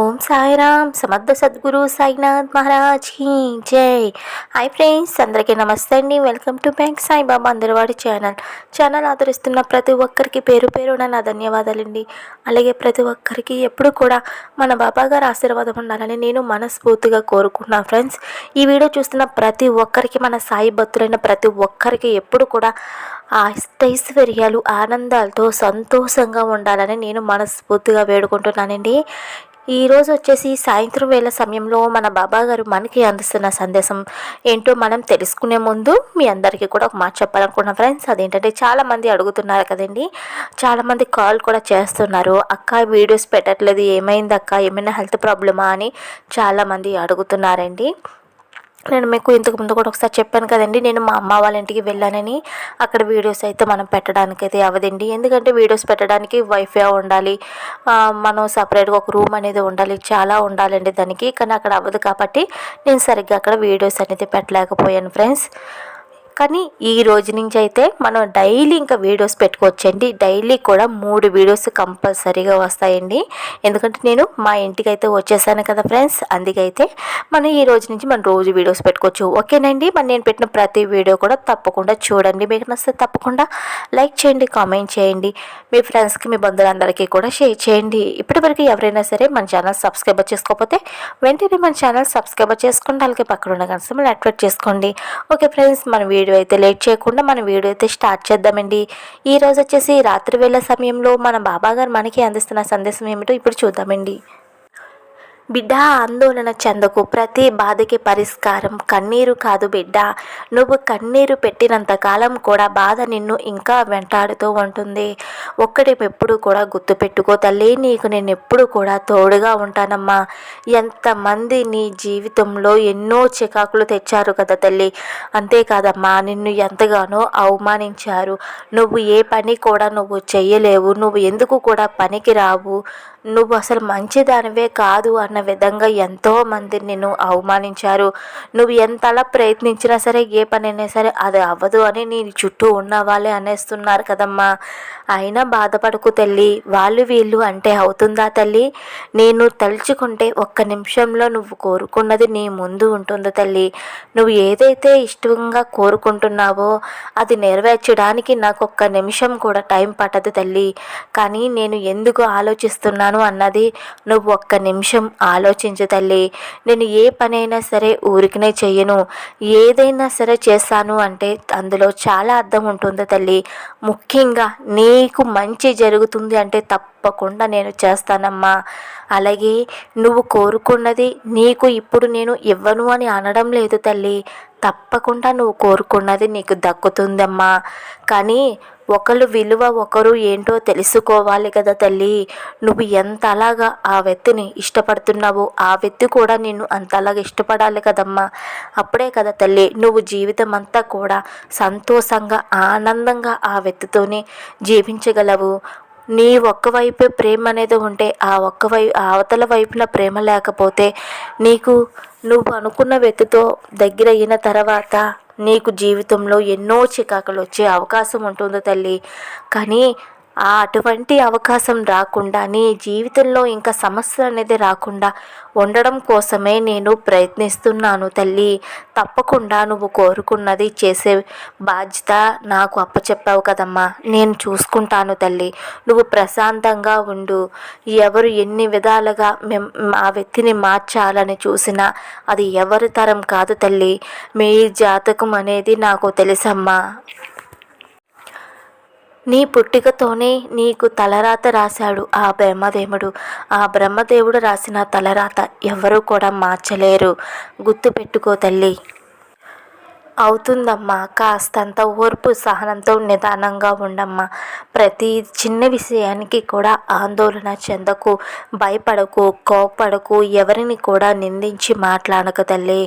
ఓం సాయిరామ్ సమర్థ సద్గురు సాయినాథ్ మహారాజ్ హీ జై. Hi friends అందరికీ నమస్తే అండి. వెల్కమ్ టు బ్యాంక్ సాయిబాబా అందరివాడి ఛానల్. ఛానల్ ఆదరిస్తున్న ప్రతి ఒక్కరికి పేరు పేరున నా ధన్యవాదాలండి. అలాగే ప్రతి ఒక్కరికి ఎప్పుడు కూడా మన బాబా గారు ఆశీర్వాదం ఉండాలని నేను మనస్ఫూర్తిగా కోరుకుంటున్నాను ఫ్రెండ్స్. ఈ వీడియో చూస్తున్న ప్రతి ఒక్కరికి మన సాయి భక్తులైన ప్రతి ఒక్కరికి ఎప్పుడు కూడా ఆ అష్టైశ్వర్యాలు ఆనందాలతో సంతోషంగా ఉండాలని నేను మనస్ఫూర్తిగా వేడుకుంటున్నానండి. ఈరోజు వచ్చేసి సాయంత్రం వేళ సమయంలో మన బాబా గారు మనకి అందిస్తున్న సందేశం ఏంటో మనం తెలుసుకునే ముందు మీ అందరికీ కూడా ఒక మాట చెప్పాలనుకున్న ఫ్రెండ్స్ అదేంటంటే చాలామంది అడుగుతున్నారు కదండి. చాలామంది కాల్ కూడా చేస్తున్నారు. అక్క వీడియోస్ పెట్టట్లేదు. ఏమైంది అక్క? ఏమైనా హెల్త్ ప్రాబ్లమా? అని చాలామంది అడుగుతున్నారండి. నేను మీకు ఇంతకు ముందు కూడా ఒకసారి చెప్పాను కదండి నేను మా అమ్మ వాళ్ళ ఇంటికి వెళ్ళానని. అక్కడ వీడియోస్ అయితే మనం పెట్టడానికి అయితే అవ్వదండి. ఎందుకంటే వీడియోస్ పెట్టడానికి వైఫై ఉండాలి మనం సపరేట్గా ఒక రూమ్ అనేది ఉండాలి చాలా ఉండాలండి దానికి. కానీ అక్కడ అవ్వదు కాబట్టి నేను సరిగ్గా అక్కడ వీడియోస్ అనేది పెట్టలేకపోయాను ఫ్రెండ్స్ కానీ ఈ రోజు నుంచి అయితే మనం డైలీ ఇంకా వీడియోస్ పెట్టుకోవచ్చండి. డైలీ కూడా మూడు వీడియోస్ కంపల్సరీగా వస్తాయండి. ఎందుకంటే నేను మా ఇంటికి అయితే వచ్చేసాను కదా ఫ్రెండ్స్. అందుకైతే మనం ఈ రోజు నుంచి మనం రోజు వీడియోస్ పెట్టుకోవచ్చు. ఓకేనండి? మరి నేను పెట్టిన ప్రతి వీడియో కూడా తప్పకుండా చూడండి. మీకు నచ్చితే తప్పకుండా లైక్ చేయండి కామెంట్ చేయండి. మీ ఫ్రెండ్స్కి మీ బంధువులందరికీ కూడా షేర్ చేయండి. ఇప్పటివరకు ఎవరైనా సరే మన ఛానల్ సబ్స్క్రైబర్ చేసుకోకపోతే వెంటనే మన ఛానల్ సబ్స్క్రైబర్ చేసుకోండి అలాగే పక్కన ఉన్న కనసం యాక్టివేట్ చేసుకోండి. ఓకే ఫ్రెండ్స్ మన వీడియో వీడియో అయితే లేట్ చేయకుండా మన వీడియో అయితే స్టార్ట్ చేద్దామండి. ఈరోజు వచ్చేసి రాత్రి వేళ సమయంలో మన బాబా గారు మనకి అందిస్తున్న సందేశం ఏమిటో ఇప్పుడు చూద్దామండి. బిడ్డ ఆందోళన చెందకు. ప్రతి బాధకి పరిష్కారం. కన్నీరు కాదు బిడ్డ. నువ్వు కన్నీరు పెట్టినంత కాలం కూడా బాధ నిన్ను ఇంకా వెంటాడుతూ ఉంటుంది. ఒక్కటి ఎప్పుడు కూడా గుర్తుపెట్టుకో తల్లి. నీకు నేను ఎప్పుడు కూడా తోడుగా ఉంటానమ్మా. ఎంతమంది నీ జీవితంలో ఎన్నో చికాకులు తెచ్చారు కదా తల్లి. అంతేకాదమ్మా నిన్ను ఎంతగానో అవమానించారు. నువ్వు ఏ పని కూడా నువ్వు చెయ్యలేవు. నువ్వు ఎందుకు కూడా పనికి రావు? నువ్వు అసలు మంచిదానివే కాదు అని అన్న విధంగా ఎంతోమంది నిన్ను అవమానించారు. నువ్వు ఎంతలా ప్రయత్నించినా సరే ఏ పనైనా సరే అది అవ్వదు అని నీ చుట్టూ ఉన్న వాళ్ళే అనేస్తున్నారు కదమ్మా. అయినా బాధపడకు తల్లి. వాళ్ళు వీళ్ళు అంటే అవుతుందా తల్లి? నేను తలుచుకుంటే ఒక్క నిమిషంలో నువ్వు కోరుకున్నది నీ ముందు ఉంటుంది తల్లి. నువ్వు ఏదైతే ఇష్టంగా కోరుకుంటున్నావో అది నెరవేర్చడానికి నాకు ఒక్క నిమిషం కూడా టైం పట్టదు తల్లి. కానీ నేను ఎందుకు ఆలోచిస్తున్నాను అన్నది నువ్వు ఒక్క నిమిషం ఆలోచించు తల్లి. నేను ఏ పనైనా సరే ఊరికనే చెయ్యను. ఏదైనా సరే చేస్తాను అంటే అందులో చాలా అర్థం ఉంటుంది తల్లి. ముఖ్యంగా నీకు మంచి జరుగుతుంది అంటే తప్పకుండా నేను చేస్తానమ్మా. అలాగే నువ్వు కోరుకున్నది నీకు ఇప్పుడు నేను ఇవ్వను అని అనడం లేదు తల్లి. తప్పకుండా నువ్వు కోరుకున్నది నీకు దక్కుతుందమ్మా. కానీ ఒకరు విలువ ఒకరు ఏంటో తెలుసుకోవాలి కదా తల్లి. నువ్వు ఎంత అలాగా ఆ వ్యక్తిని ఇష్టపడుతున్నావో ఆ వ్యక్తి కూడా నిన్ను అంతలాగా ఇష్టపడాలి కదమ్మా. అప్పుడే కదా తల్లి నువ్వు జీవితం అంతా కూడా సంతోషంగా ఆనందంగా ఆ వ్యక్తితోనే జీవించగలవు. నీ ఒక్క వైపే ప్రేమ అనేది ఉంటే ఆ ఒక్క వై అవతల వైపున ప్రేమ లేకపోతే నీకు నువ్వు అనుకున్న వ్యక్తితో దగ్గర అయిన తర్వాత నీకు జీవితంలో ఎన్నో చికాకులు వచ్చే అవకాశం ఉంటుంది తల్లి. కానీ అటువంటి అవకాశం రాకుండా నీ జీవితంలో ఇంకా సమస్య అనేది రాకుండా ఉండడం కోసమే నేను ప్రయత్నిస్తున్నాను తల్లి. తప్పకుండా నువ్వు కోరుకున్నది చేసే బాధ్యత నాకు అప్పచెప్పావు కదమ్మా. నేను చూసుకుంటాను తల్లి. నువ్వు ప్రశాంతంగా ఉండు. ఎవరు ఎన్ని విధాలుగా మేం ఆ వ్యక్తిని మార్చాలని చూసినా అది ఎవరి తరం కాదు తల్లి. మీ జాతకం అనేది నాకు తెలుసమ్మా. నీ పుట్టికతోనే నీకు తలరాత రాశాడు ఆ బ్రహ్మదేవుడు. ఆ బ్రహ్మదేవుడు రాసిన తలరాత ఎవరూ కూడా మార్చలేరు. గుర్తుపెట్టుకో తల్లి. అవుతుందమ్మా. కాస్తంత ఓర్పు సహనంతో నిదానంగా ఉండమ్మా. ప్రతి చిన్న విషయానికి కూడా ఆందోళన చెందకు భయపడకు కోపడకు ఎవరిని కూడా నిందించి మాట్లాడక తల్లి.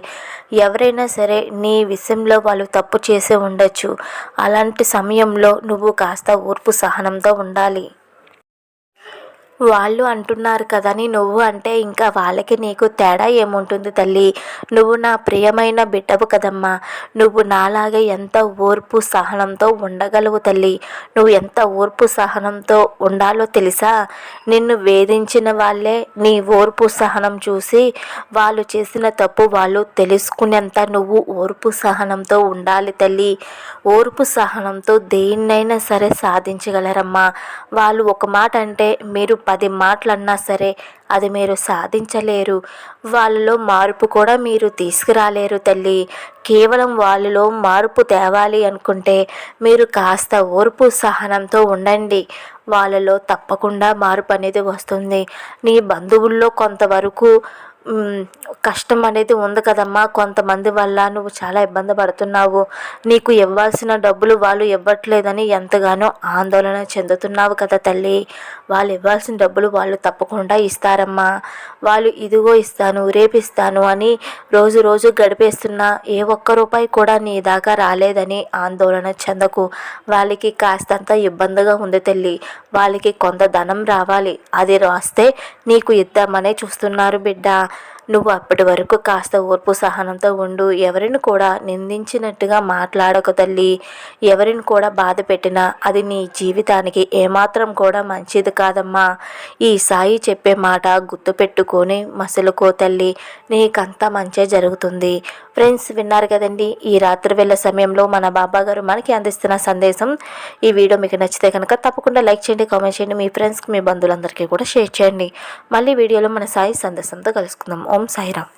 ఎవరైనా సరే నీ విషయంలో వాళ్ళు తప్పు చేసి ఉండొచ్చు. అలాంటి సమయంలో నువ్వు కాస్త ఓర్పు సహనంతో ఉండాలి. వాళ్ళు అంటున్నారు కదని నువ్వు అంటే ఇంకా వాళ్ళకి నీకు తేడా ఏముంటుంది తల్లి? నువ్వు నా ప్రియమైన బిడ్డవు కదమ్మా. నువ్వు నాలాగే ఎంత ఓర్పు సహనంతో ఉండగలవు తల్లి? నువ్వు ఎంత ఓర్పు సహనంతో ఉండాలో తెలుసా? నిన్ను వేధించిన వాళ్ళే నీ ఓర్పు సహనం చూసి వాళ్ళు చేసిన తప్పు వాళ్ళు తెలుసుకునేంత నువ్వు ఓర్పు సహనంతో ఉండాలి తల్లి. ఓర్పు సహనంతో దేన్నైనా సరే సాధించగలరమ్మా. వాళ్ళు ఒక మాట అంటే మీరు పది మాటలన్నా సరే అది మీరు సాధించలేరు. వాళ్ళలో మార్పు కూడా మీరు తీసుకురాలేరు తల్లి. కేవలం వాళ్ళలో మార్పు తేవాలి అనుకుంటే మీరు కాస్త ఓర్పు సహనంతో ఉండండి. వాళ్ళలో తప్పకుండా మార్పు అనేది వస్తుంది. నీ బంధువుల్లో కొంతవరకు కష్టం అనేది ఉంది కదమ్మా. కొంతమంది వల్ల నువ్వు చాలా ఇబ్బంది పడుతున్నావు. నీకు ఇవ్వాల్సిన డబ్బులు వాళ్ళు ఇవ్వట్లేదని ఎంతగానో ఆందోళన చెందుతున్నావు కదా తల్లి. వాళ్ళు ఇవ్వాల్సిన డబ్బులు వాళ్ళు తప్పకుండా ఇస్తారమ్మా. వాళ్ళు ఇదిగో ఇస్తాను రేపు ఇస్తాను అని రోజు రోజు గడిపేస్తున్నా ఏ ఒక్క రూపాయి కూడా నీ దాకా రాలేదని ఆందోళన చెందకు. వాళ్ళకి కాస్తంత ఇబ్బందిగా ఉంది తల్లి. వాళ్ళకి కొంత ధనం రావాలి. అది రాస్తే నీకు ఇద్దామనే చూస్తున్నారు బిడ్డ. నువ్వు అప్పటి వరకు కాస్త ఓర్పు సహనంతో ఉండు. ఎవరిని కూడా నిందించినట్టుగా మాట్లాడకు తల్లి. ఎవరిని కూడా బాధ పెట్టినా అది నీ జీవితానికి ఏమాత్రం కూడా మంచిది కాదమ్మా. ఈ సాయి చెప్పే మాట గుర్తుపెట్టుకొని మసలుకో తల్లి. నీకంతా మంచే జరుగుతుంది. ఫ్రెండ్స్ విన్నారు కదండి ఈ రాత్రి వేళ సమయంలో మన బాబా గారు మనకి అందిస్తున్న సందేశం. ఈ వీడియో మీకు నచ్చితే కనుక తప్పకుండా లైక్ చేయండి కామెంట్ చేయండి మీ ఫ్రెండ్స్కి మీ బంధువులందరికీ కూడా షేర్ చేయండి. మళ్ళీ వీడియోలో మన సాయి సందేశంతో కలుసుకుందాం. ఓం సాయిరామ్.